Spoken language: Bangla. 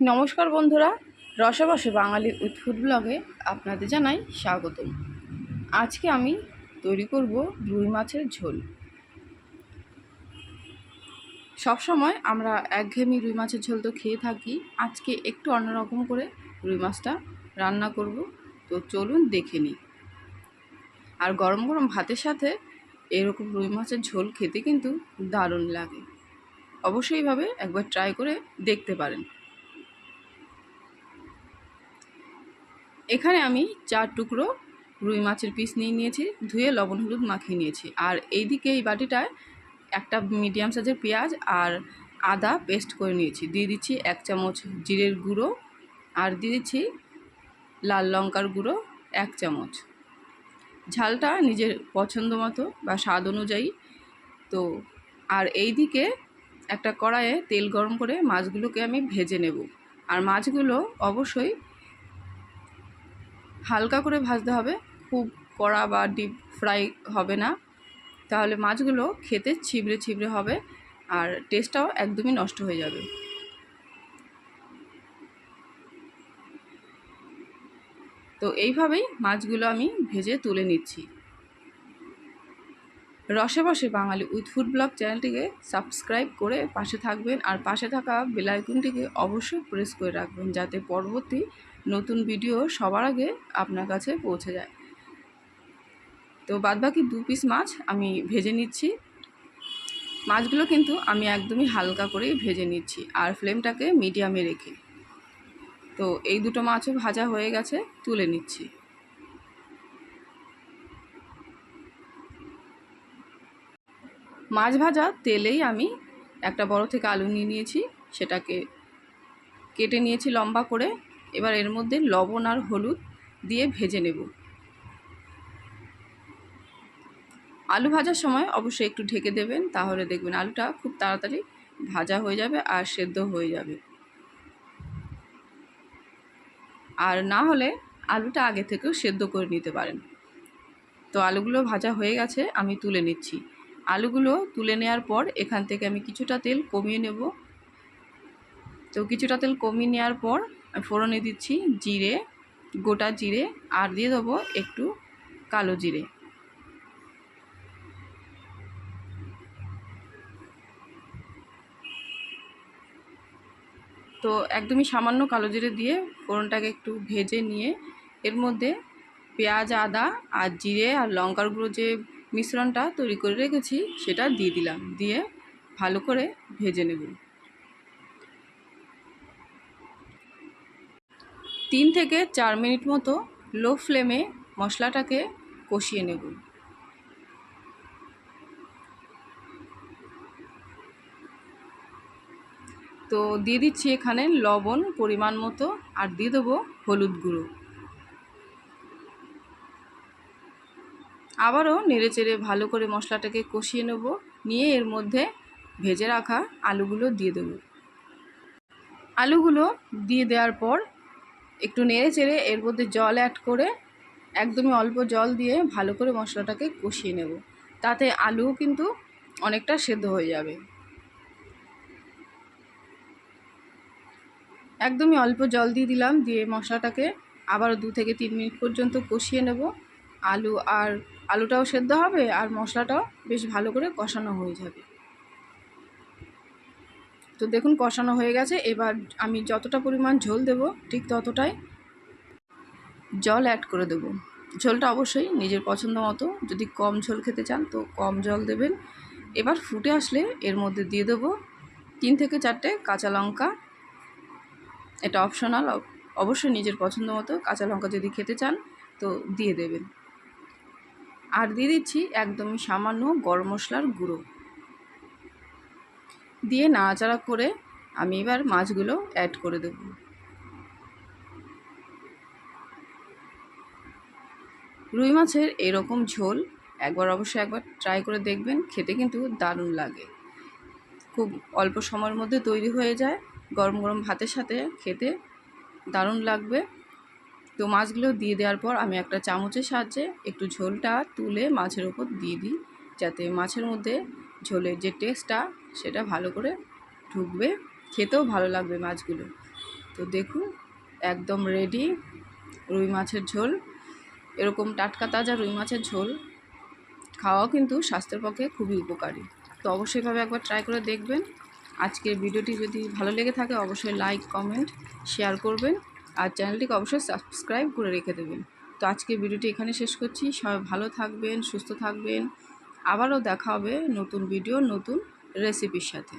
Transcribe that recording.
নমস্কার বন্ধুরা, রসবসে বাঙালি ফুড ব্লগে আপনাদের জানাই স্বাগতম। আজকে আমি তৈরি করব রুই মাছের ঝোল। সবসময় আমরা একঘেয়েমি রুই মাছের ঝোল তো খেয়ে থাকি, আজকে একটু অন্যরকম করে রুই মাছটা রান্না করব। তো চলুন দেখে নিই। আর গরম গরম ভাতের সাথে এরকম রুই মাছের ঝোল খেতে কিন্তু দারুণ লাগে। অবশ্যই এইভাবে একবার ট্রাই করে দেখতে পারেন। এখানে আমি চার টুকরো রুই মাছের পিস নিয়ে নিয়েছি, ধুয়ে লবণ, হলুদ মাখিয়ে নিয়েছি। আর এইদিকে এই বাটিটায় একটা মিডিয়াম সাইজের পেঁয়াজ আর আদা পেস্ট করে নিয়েছি। দিয়ে দিচ্ছি এক চামচ জিরের গুঁড়ো আর দিয়ে দিচ্ছি লাল লঙ্কার গুঁড়ো এক চামচ। ঝালটা নিজের পছন্দ মতো বা স্বাদ অনুযায়ী। তো আর এই দিকে একটা কড়াইয়ে তেল গরম করে মাছগুলোকে আমি ভেজে নেব। আর মাছগুলো অবশ্যই হালকা করে ভাজতে হবে। খুব কড়া বা ডিপ ফ্রাই হবে না। তাহলে মাছগুলো খেতে ছিবড়ে ছিবড়ে হবে আর টেস্টটাও একদমই নষ্ট হয়ে যাবে। তো এইভাবেই মাছগুলো আমি ভেজে তুলে নিচ্ছি। রসে বসে বাঙালি উইথ ফুড ব্লগ চ্যানেলটিকে সাবস্ক্রাইব করে পাশে থাকবেন আর পাশে থাকা বেলাইকনটিকে অবশ্যই প্রেস করে রাখবেন যাতে পরবর্তী নতুন ভিডিও সবার আগে আপনার কাছে পৌঁছে যায়। তো বাদবাকি দু পিস মাছ আমি ভেজে নিচ্ছি। মাছগুলো কিন্তু আমি একদমই হালকা করেই ভেজে নিচ্ছি আর ফ্লেমটাকে মিডিয়ামে রেখে। তো এই দুটো মাছও ভাজা হয়ে গেছে, তুলে নিচ্ছি। মাছ ভাজা তেলেই আমি একটা বড় থেকে আলু নিয়ে নিয়েছি, সেটাকে কেটে নিয়েছি লম্বা করে। এবার এর মধ্যে লবণ আর হলুদ দিয়ে ভেজে নেব। আলু ভাজার সময় অবশ্যই একটু ঢেকে দেবেন, তাহলে দেখবেন আলুটা খুব তাড়াতাড়ি ভাজা হয়ে যাবে আর সেদ্ধ হয়ে যাবে। আর না হলে আলুটা আগে থেকেও সেদ্ধ করে নিতে পারেন। তো আলুগুলো ভাজা হয়ে গেছে, আমি তুলে নিচ্ছি। আলুগুলো তুলে নেওয়ার পর এখান থেকে আমি কিছুটা তেল কমিয়ে নেব। তো কিছুটা তেল কমিয়ে নেওয়ার পর ফোড়নে দিচ্ছি জিরে, গোটা জিরে, আর দিয়ে দেবো একটু কালো জিরে। তো একদমই সামান্য কালো জিরে দিয়ে ফোড়নটাকে একটু ভেজে নিয়ে এর মধ্যে পেঁয়াজ, আদা, আর জিরে, আর লঙ্কার গুঁড়ো যে মিশ্রণটা তৈরি করে রেখেছি, সেটা দিয়ে দিলাম। দিয়ে ভালো করে ভেজে নেব। তিন থেকে চার মিনিট মতো লো ফ্লেমে মশলাটাকে কষিয়ে নেব। তো দিয়ে দিচ্ছি এখানে লবণ পরিমাণ মতো আর দিয়ে দেবো হলুদ গুঁড়ো। আবারও নেড়ে চেড়ে ভালো করে মশলাটাকে কষিয়ে নেব, নিয়ে এর মধ্যে ভেজে রাখা আলুগুলো দিয়ে দেব। আলুগুলো দিয়ে দেওয়ার পর একটু নেড়ে চেড়ে এর মধ্যে জল অ্যাড করে একদমই অল্প জল দিয়ে ভালো করে মশলাটাকে কষিয়ে নেব। তাতে আলুও কিন্তু অনেকটা সেদ্ধ হয়ে যাবে। একদমই অল্প জল দিয়ে দিলাম, দিয়ে মশলাটাকে আবারও দু থেকে তিন মিনিট পর্যন্ত কষিয়ে নেব। আলু আর আলুটাও সেদ্ধ হবে আর মশলাটাও বেশ ভালো করে কষানো হয়ে যাবে। তো দেখুন কষানো হয়ে গেছে। এবার আমি যতটা পরিমাণ ঝোল দেব, ঠিক ততটাই জল অ্যাড করে দেব। ঝোলটা অবশ্যই নিজের পছন্দ মতো, যদি কম ঝোল খেতে চান তো কম জল দেবেন। এবার ফুটে আসলে এর মধ্যে দিয়ে দেবো তিন থেকে চারটে কাঁচা লঙ্কা। এটা অপশনাল অবশ্যই নিজের পছন্দ মতো কাঁচা লঙ্কা যদি খেতে চান তো দিয়ে দেবেন। আর দিয়ে দিচ্ছি একদমই সামান্য গরম মশলার গুঁড়ো। দিয়ে নাড়াচাড়া করে আমি এবার মাছগুলো অ্যাড করে দেব। রুই মাছের এরকম ঝোল একবার অবশ্যই একবার ট্রাই করে দেখবেন, খেতে কিন্তু দারুণ লাগে। খুব অল্প সময়ের মধ্যে তৈরি হয়ে যায়, গরম গরম ভাতের সাথে খেতে দারুণ লাগবে। তো মাছগুলো দিয়ে দেওয়ার পর আমি একটা চামচের সাহায্যে একটু ঝোলটা তুলে মাছের ওপর দিয়ে দিই, যাতে মাছের মধ্যে ঝোলের যে টেস্টটা সেটা ভালো করে ঢুকবে। খেতেও ভালো লাগবে মাছগুলো। তো দেখুন, একদম রেডি রুই মাছের ঝোল। এরকম টাটকা তাজা রুই মাছের ঝোল খাওয়াও কিন্তু স্বাস্থ্যের পক্ষে খুবই উপকারী। তো অবশ্যইভাবে একবার ট্রাই করে দেখবেন। আজকের ভিডিওটি যদি ভালো লেগে থাকে, অবশ্যই লাইক কমেন্ট শেয়ার করবেন আর চ্যানেলটিকে অবশ্যই সাবস্ক্রাইব করে রেখে দেবেন। তো আজকের ভিডিওটি এখানে শেষ করছি। সবাই ভালো থাকবেন, সুস্থ থাকবেন। আবারও দেখা হবে নতুন ভিডিও নতুন রেসিপির সাথে